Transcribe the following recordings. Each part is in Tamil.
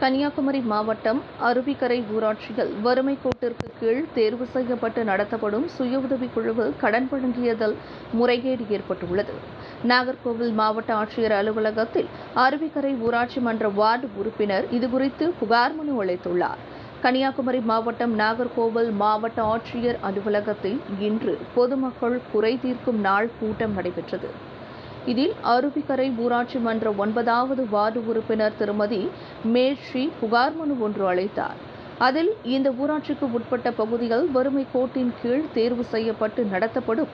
கன்னியாகுமரி மாவட்டம் அருவிக்கரை ஊராட்சியில் வறுமை கோட்டிற்கு கீழ் தேர்வு செய்யப்பட்டு நடத்தப்படும் சுய உதவிக் குழுவு கடன் வழங்கியதில் முறைகேடு ஏற்பட்டுள்ளது. நாகர்கோவில் மாவட்ட ஆட்சியர் அலுவலகத்தில் அருவிக்கரை ஊராட்சி மன்ற வார்டு உறுப்பினர் இதுகுறித்து புகார் மனு அளித்துள்ளார். கன்னியாகுமரி மாவட்டம் நாகர்கோவில் மாவட்ட ஆட்சியர் அலுவலகத்தில் இன்று பொதுமக்கள் குறை தீர்க்கும் நாள் கூட்டம் நடைபெற்றது. இதில் அருவிக்கரை ஊராட்சி மன்ற ஒன்பதாவது வார்டு உறுப்பினர் திருமதி மேஸ்ரீ புகார் மனு ஒன்று அளித்தார். அதில் இந்த ஊராட்சிக்கு உட்பட்ட பகுதிகள் வறுமை கோட்டின் கீழ் தேர்வு செய்யப்பட்டு நடத்தப்படும்.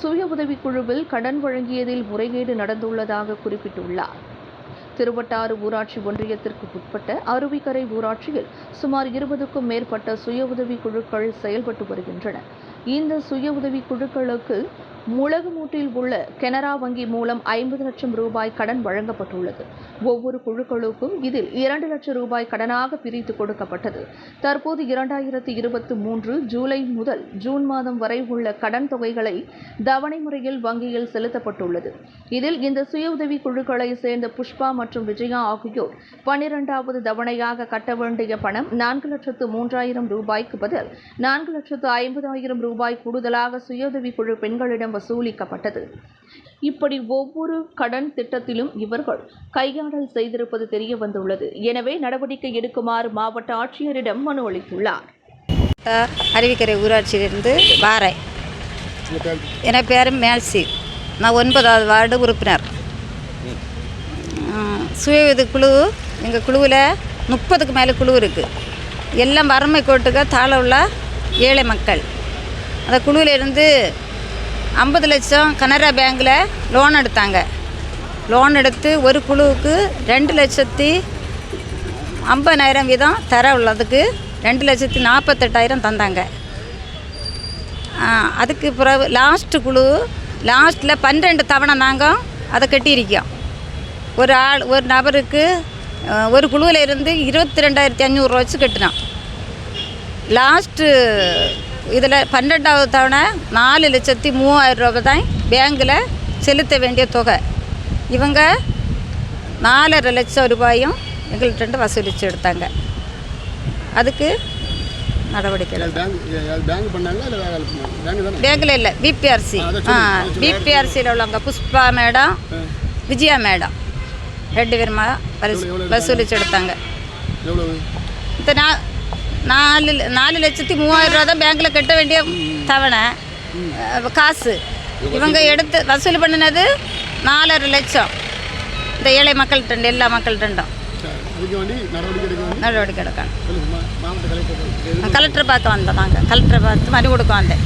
சுய உதவிக்குழுவில் கடன் வழங்கியதில் முறைகேடு நடந்துள்ளதாக குறிப்பிட்டுள்ளார். திருவட்டாறு ஊராட்சி ஒன்றியத்திற்கு உட்பட்ட அருவிக்கரை ஊராட்சியில் சுமார் இருபதுக்கும் மேற்பட்ட சுய உதவி குழுக்கள் செயல்பட்டு வருகின்றன. இந்த சுய உதவி குழுக்களுக்கு முளகுமூட்டில் உள்ள கனரா வங்கி மூலம் ஐம்பது லட்சம் ரூபாய் கடன் வழங்கப்பட்டுள்ளது. ஒவ்வொரு குழுக்களுக்கும் இதில் இரண்டு லட்சம் ரூபாய் கடனாக பிரித்து கொடுக்கப்பட்டது. தற்போது இரண்டாயிரத்தி இருபத்தி மூன்று ஜூலை முதல் ஜூன் மாதம் வரை உள்ள கடன் தொகைகளை தவணை முறையில் வங்கியில் செலுத்தப்பட்டுள்ளது. இதில் இந்த சுய உதவி குழுக்களை சேர்ந்த புஷ்பா மற்றும் விஜயா ஆகியோர் பன்னிரெண்டாவது தவணையாக கட்ட வேண்டிய பணம் நான்கு லட்சத்து மூன்றாயிரம் ரூபாய்க்கு பதில் நான்கு லட்சத்து ஐம்பதாயிரம் ரூபாய் கூடுதலாக சுயஉதவி குழு பெண்களிடம் வசூலிக்கப்பட்டது இப்படி ஒவ்வொரு கடன் திட்டத்திலும் இவர்கள் கையாடல் செய்திருப்பது தெரிய வந்துள்ளது. எனவே நடவடிக்கை எடுக்குமாறு மாவட்ட ஆட்சியரிடம் மனு அளித்துள்ளார். அருவிக்கரை ஊராட்சியிலிருந்து வாரேன். என் பேர் மேல்சி. நான் ஒன்பதாவது வார்டு உறுப்பினர். உம், குழு எங்கள் குழுவில் முப்பதுக்கு மேலே குழு இருக்குது எல்லாம் வறுமை கோட்டுக்கு தாழ உள்ள ஏழை மக்கள். அந்த குழுவிலிருந்து ஐம்பது லட்சம் கனரா பேங்கில் லோன் எடுத்தாங்க. லோன் எடுத்து ஒரு குழுவுக்கு ரெண்டு லட்சத்தி ஐம்பதாயிரம் வீதம் தர உள்ளதுக்கு ரெண்டு லட்சத்தி நாற்பத்தெட்டாயிரம் தந்தாங்க. அதுக்கு பிறகு லாஸ்ட்டு குழு லாஸ்ட்டில் பன்னிரெண்டு தவணை நாங்கள் அதை கட்டியிருக்கோம். ஒரு ஆள் ஒரு நபருக்கு ஒரு குழுவில் இருந்து இருபத்தி ரெண்டாயிரத்தி அஞ்சூறுரூவா வச்சு கட்டினோம். லாஸ்ட்டு இதில் பன்னெண்டாவது தவணை நாலு லட்சத்தி மூவாயிரம் ரூபாய் தான் பேங்கில் செலுத்த வேண்டிய தொகை. இவங்க நாலரை லட்சம் ரூபாயும் எங்கள்கிட்ட வசூலித்து எடுத்தாங்க. அதுக்கு நடவடிக்கை பேங்கில் இல்லை பிபிஆர்சி. ஆ. பிபிஆர்சியில் உள்ளவங்க புஷ்பா மேடம் விஜயா மேடம் ரெண்டு பேருமா வசூலித்து எடுத்தாங்க? இந்த நா நாலு நாலு லட்சத்தி மூவாயிரம் ரூபா தான் பேங்க்கில் கட்ட வேண்டிய தவணை. காசு. இவங்க எடுத்து வசூல் பண்ணினது நாலரை லட்சம். இந்த ஏழை மக்கள்கிட்ட எல்லா மக்கள்கிட்டும் அதுக்கு வேண்டி நடவடிக்கை எடுக்கணும். கலெக்டர் பார்க்க வந்தோம் நாங்கள் கலெக்டரை பார்த்து மனு கொடுக்க வந்தேன்.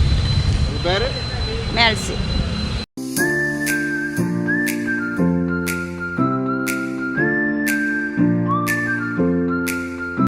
மேல்சி.